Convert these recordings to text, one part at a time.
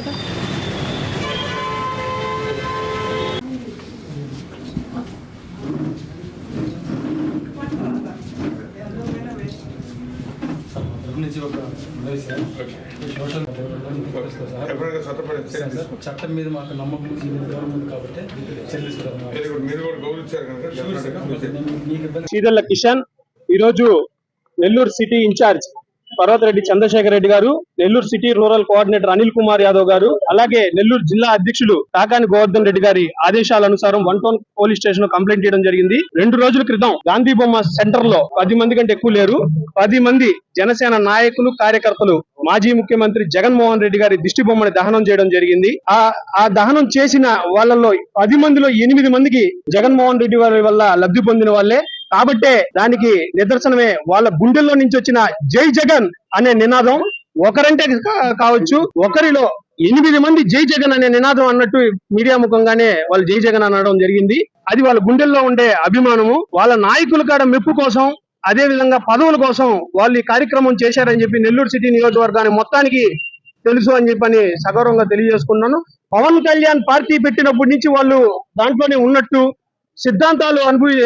కనుక definitely గా మీకు మీకు ఇబ్బంది చీదల్ల కిషన్ ఈరోజు Nellore city in charge. Parvathareddy Chandrasekhar Reddy గారు Nellore city rural coordinator Anil Kumar Yadav గారు అలాగే నెల్లూరు జిల్లా అధ్యక్షులు కాకాని గోవర్ధన్ రెడ్డి గారి ఆదేశాల అనుసారం వన్ టౌన్ పోలీస్ స్టేషన్లో కంప్లైంట్ చేయడం జరిగింది. రెండు రోజుల క్రితం గాంధీ బొమ్మ సెంటర్లో పది మంది కంటే ఎక్కువ లేరు. పది మంది జనసేన నాయకులు కార్యకర్తలు మాజీ ముఖ్యమంత్రి జగన్మోహన్ రెడ్డి గారి దిష్టి బొమ్మని దహనం చేయడం జరిగింది. ఆ ఆ దహనం చేసిన వాళ్ళలో పది మందిలో ఎనిమిది మందికి జగన్మోహన్ రెడ్డి వారి వల్ల లబ్ధి పొందిన వాళ్ళే. కాబట్టే దానికి నిదర్శనమే వాళ్ళ గుండెల్లో నుంచి వచ్చిన జై జగన్ అనే నినాదం ఒకరంటే కావచ్చు ఒకరిలో ఎనిమిది మంది జై జగన్ అనే నినాదం అన్నట్టు మీడియా ముఖంగానే వాళ్ళు జై జగన్ అనడం జరిగింది. అది వాళ్ళ గుండెల్లో ఉండే అభిమానము వాళ్ళ నాయకుల కాడ మెప్పు కోసం అదే విధంగా పదవుల కోసం వాళ్ళు ఈ కార్యక్రమం చేశారని చెప్పి నెల్లూరు సిటీ నియోజకవర్గాన్ని మొత్తానికి తెలుసు అని చెప్పని సగౌరవంగా తెలియజేసుకున్నాను పవన్ కళ్యాణ్ పార్టీ పెట్టినప్పటి నుంచి వాళ్ళు దాంట్లోనే ఉన్నట్టు సిద్ధాంతాలు అనుభవి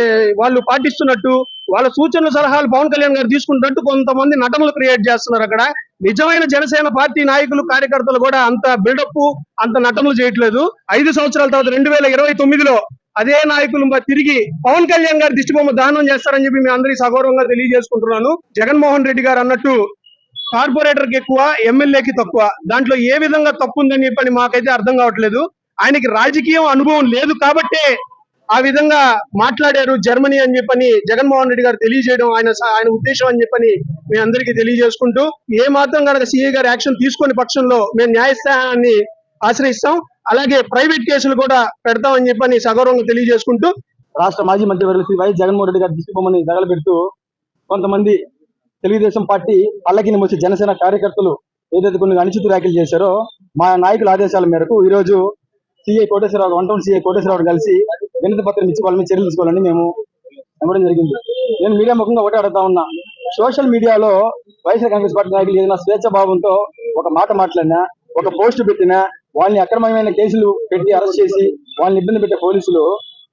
వాళ్ళు పాటిస్తున్నట్టు వాళ్ళ సూచనలు సలహాలు పవన్ కళ్యాణ్ గారు తీసుకున్నట్టు కొంతమంది నటనలు క్రియేట్ చేస్తున్నారు అక్కడ. నిజమైన జనసేన పార్టీ నాయకులు కార్యకర్తలు కూడా అంత బిల్డప్ అంత నటనలు చేయట్లేదు. ఐదు సంవత్సరాల తర్వాత రెండు వేల ఇరవై తొమ్మిదిలో అదే నాయకులు తిరిగి పవన్ కళ్యాణ్ గారి దిష్టిబొమ్మ దానం చేస్తారని చెప్పి మేము అందరికీ సగౌరవంగా తెలియజేసుకుంటున్నాను. జగన్మోహన్ రెడ్డి గారు అన్నట్టు కార్పొరేటర్కి ఎక్కువ ఎమ్మెల్యేకి తక్కువ. దాంట్లో ఏ విధంగా తప్పు ఉందని చెప్పని మాకైతే అర్థం కావట్లేదు. ఆయనకి రాజకీయం అనుభవం లేదు కాబట్టే ఆ విధంగా మాట్లాడారు జర్మనీ అని చెప్పని జగన్మోహన్ రెడ్డి గారు తెలియజేయడం ఆయన ఆయన ఉద్దేశం అని చెప్పని మీ అందరికీ తెలియజేసుకుంటూ ఏ మాత్రం కనుక సిఐ గారు యాక్షన్ తీసుకునే పక్షంలో మేము న్యాయస్థానాన్ని ఆశ్రయిస్తాం అలాగే ప్రైవేట్ కేసులు కూడా పెడతామని చెప్పని సగౌరవంగా తెలియజేసుకుంటూ రాష్ట్ర మాజీ మంత్రివర్యులు శ్రీ వైఎస్ జగన్మోహన్ రెడ్డి గారి దిష్టిబొమ్మని తగలబెడుతూ కొంతమంది తెలుగుదేశం పార్టీ పల్లకిని వచ్చి జనసేన కార్యకర్తలు ఏదైతే కొన్ని అనుచిత వ్యాఖ్యలు చేశారో మా నాయకుల ఆదేశాల మేరకు ఈ రోజు CI Koteswararao one town CI Koteswararao కలిసి వినతి పత్రం ఇచ్చి వాళ్ళ మీద చర్యలు తీసుకోవాలని మేము నమ్మడం జరిగింది. నేను మీడియా ముఖంగా ఒకటే అడుగుతా ఉన్నా. సోషల్ మీడియాలో వైఎస్ఆర్ కాంగ్రెస్ పార్టీ నాయకులు ఏదైనా స్వేచ్ఛ భావంతో ఒక మాట మాట్లాడినా ఒక పోస్ట్ పెట్టినా వాళ్ళని అక్రమమైన కేసులు పెట్టి అరెస్ట్ చేసి వాళ్ళని ఇబ్బంది పెట్టే పోలీసులు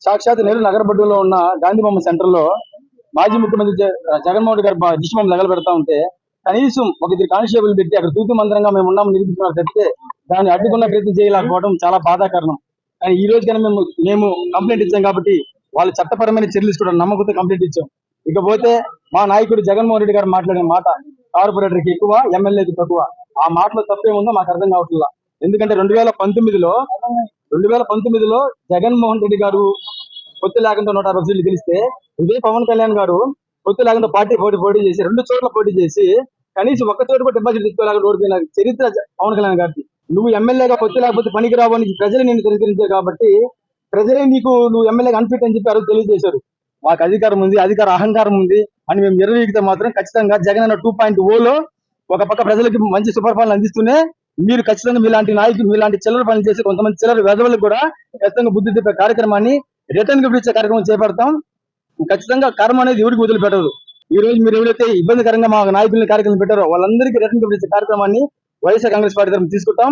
సాక్షాత్ నెల్లూరు నగరబడ్డులో ఉన్న గాంధీ బొమ్మ సెంటర్లో మాజీ ముఖ్యమంత్రి జగన్మోహన్ రెడ్డి గారు దిష్టి బొమ్మ తగల పెడతా ఉంటే కనీసం ఒక ఇద్దరు కానిస్టేబుల్ పెట్టి అక్కడ తూతు మంత్రంగా మేము ఉన్నాం నిరూపించుకున్నారు తప్పితే దాన్ని అడ్డుకున్న ప్రయత్నం చేయలేకపోవడం చాలా బాధాకరణం. కానీ ఈ రోజు కన్నా మేము మేము కంప్లైంట్ ఇచ్చాం కాబట్టి వాళ్ళు చట్టపరమైన చర్యలు కూడా నమ్మకంతో కంప్లైంట్ ఇచ్చాం. ఇకపోతే మా నాయకుడు జగన్మోహన్ రెడ్డి గారు మాట్లాడిన మాట కార్పొరేటర్కి ఎక్కువ ఎమ్మెల్యేకి తక్కువ. ఆ మాటలో తప్పేముందో మాకు అర్థం కావట్లా. ఎందుకంటే రెండు వేల పంతొమ్మిదిలో రెండు వేల పంతొమ్మిదిలో జగన్మోహన్ రెడ్డి గారు పొత్తు లేకుండా నూట అరవై సీట్లు గెలిస్తే ఇదే పవన్ కళ్యాణ్ గారు పొత్తు లేకుండా పార్టీ పోటీ పోటీ చేసి రెండు చోట్ల పోటీ చేసి కనీసం ఒక్క చోటు కూడా డిపాజిట్ తీసుకోలేక ఓడిపోయిన చరిత్ర పవన్ కళ్యాణ్ గారికి నువ్వు ఎమ్మెల్యేగా పొత్తు లేకపోతే పనికిరావు అని ప్రజలు నిన్ను తిరస్కరించావు కాబట్టి ప్రజలే నీకు నువ్వు ఎమ్మెల్యేగా అన్ఫిట్ అని చెప్పి తెలియజేశారు. మాకు అధికారం ఉంది అధికార అహంకారం ఉంది అని మేము నిర్వహిస్తే మాత్రం ఖచ్చితంగా జగన్ అన్న టూ పాయింట్ ఓలో ఒక పక్క ప్రజలకి మంచి సుపరిపాలన అందిస్తూనే మీరు ఖచ్చితంగా మీలాంటి నాయకులు మీలాంటి చిల్లర పనులు చేసి కొంతమంది చిల్లర వెదవలు కూడా ఖచ్చితంగా బుద్ధి చెప్పే కార్యక్రమాన్ని రిటర్న్ గిఫ్ట్ ఇచ్చే కార్యక్రమం చేపడతాం. ఖచ్చితంగా కర్మ అనేది ఎవరికి వదిలిపెట్టదు. ఈ రోజు మీరు ఎవరైతే ఇబ్బందికరంగా మా నాయకులను కార్యక్రమం పెట్టారో వాళ్ళందరికీ రిటర్న్ ఇచ్చే కార్యక్రమాన్ని వైఎస్ఆర్ కాంగ్రెస్ పార్టీ తరఫున తీసుకుంటాం.